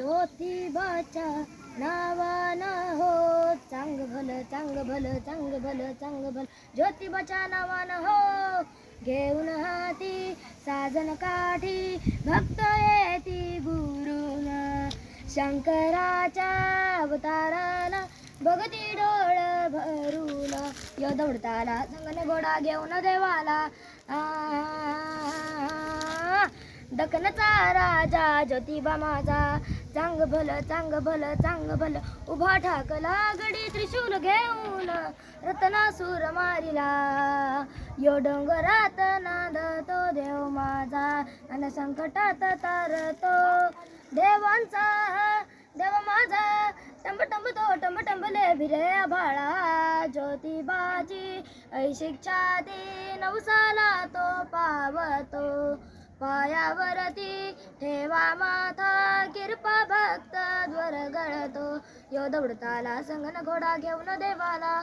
ज्योतिबाच्या नावानं हो. चांग भलं चांग भलं चांग भलं चांग भल ज्योतिबाच्या नावानं हो. घेऊन हाती साजन काठी. भक्त येती गुरुन. शंकराच्या अवताराला भगती डोळ भरून. यो दौडताला संगने घोडा घेऊन देवाला. आ, दखनचा राजा ज्योतिबा माझा. चांग भलं चांग भलं चांग भलं उभा ठाकला गडी त्रिशूल घेऊन. रत्नासूर मारिला. यो डोंगरात नांदतो देव माझा अन संकटात तारतो देवांचा. देव माझा टंब टंब तो टंब टंबले भिरे भाळा ज्योतिबाची शिक्षा ती नवसाला तो पावतो. पायावरती ठेवा माथा. भक्त गळतो. यो दौडताला संगन घोडा घेऊन देवाला.